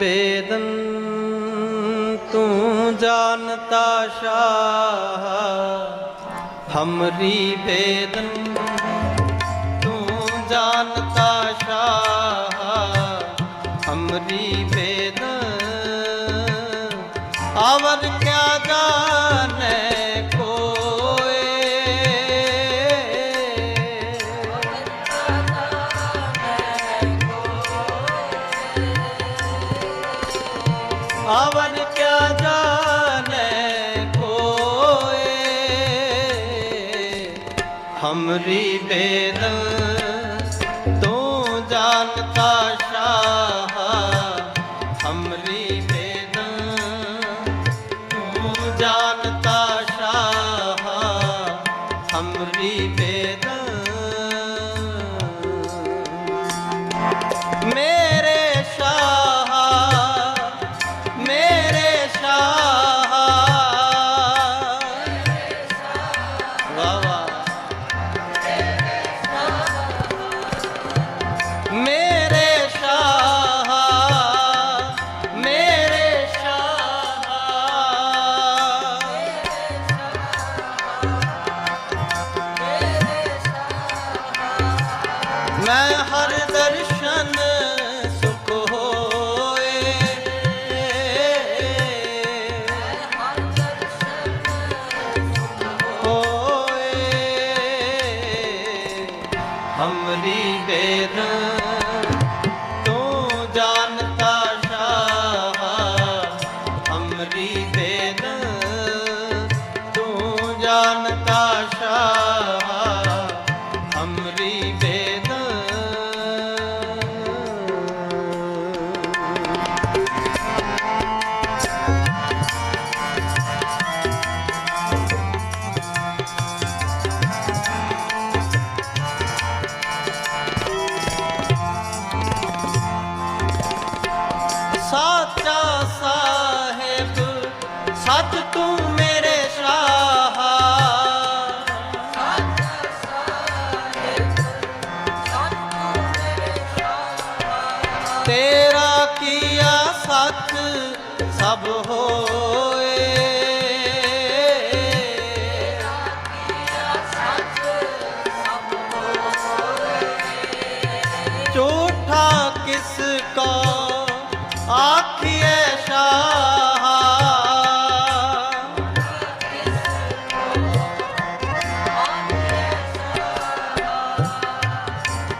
बेदन तूं जानता शाह हमरी बेदन ਗੋਰੀ ਬੇਦ ਤੂੰ ਜਾਣਤਾ हमरी बेदना todo.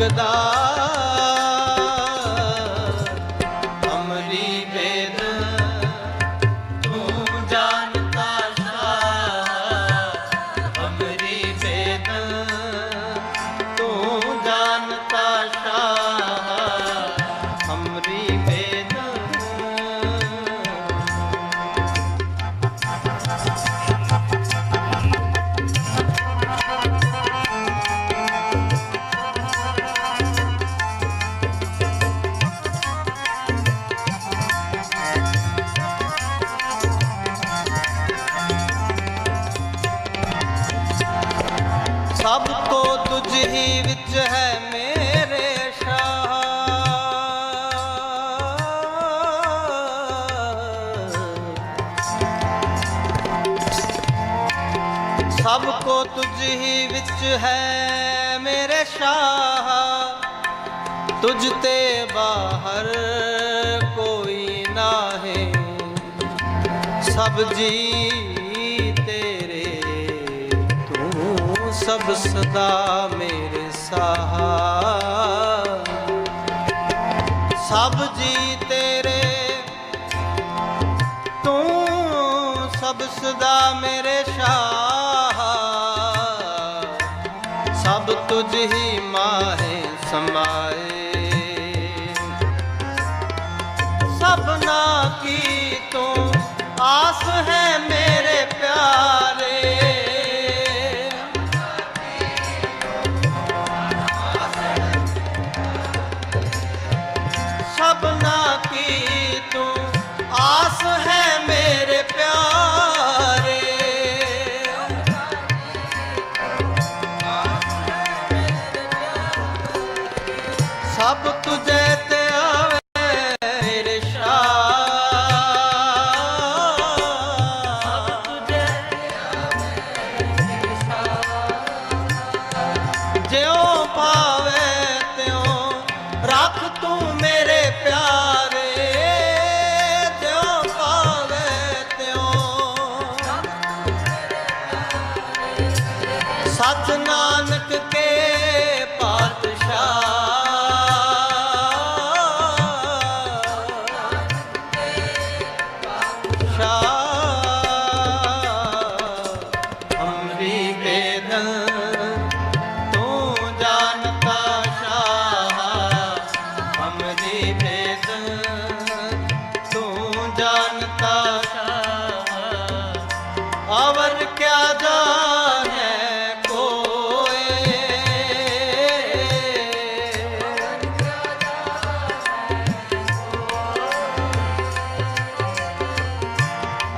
जगदा ਸਭ ਕੋ ਤੁਝ ਹੀ ਵਿੱਚ ਹੈ ਮੇਰੇ ਸ਼ਾਹ। ਤੁਝ ਤੇ ਬਾਹਰ ਕੋਈ ਨਾ ਹੈ ਸਭ ਜੀ ਤੇਰੇ, ਤੂੰ ਸਭ ਸਦਾ ਮੇਰੇ ਸਾਹ। ਸਭ ਜੀ ਤੇਰੇ, ਤੂੰ ਸਭ ਸਦਾ ਤੁਝ ਹੀ ਮਾਹੇ ਸਮਾਏ ਸਭਨਾ ਕੀ ਤੂੰ ਆਸ ਹੈ ਮੇਰੇ ਪਿਆਰੇ ਸਭਨਾ ਦਾਸ ਨਾਨਕ ਕੇ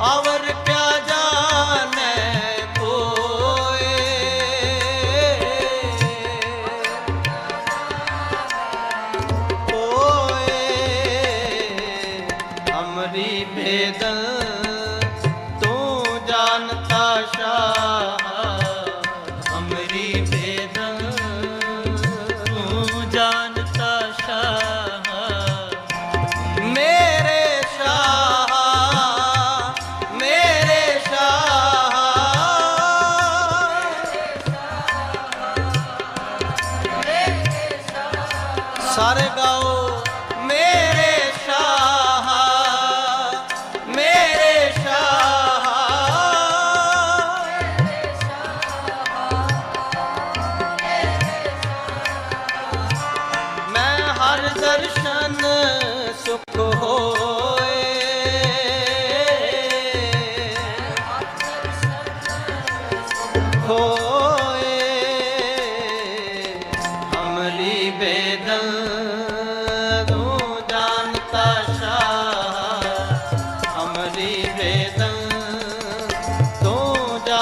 அவர் ਸਾਰੇ ਗਾਓ।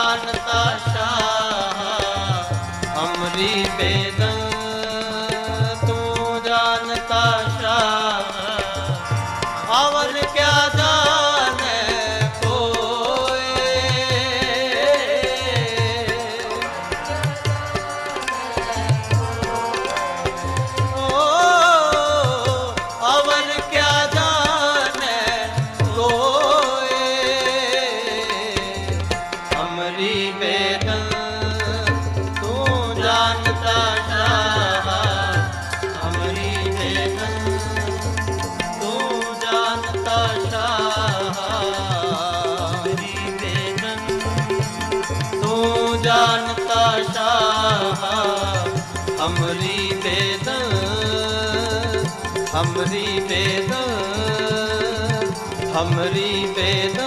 मानता ਹਮਰੀ ਬੇਦ ਹਮਰੀ ਬੇਦ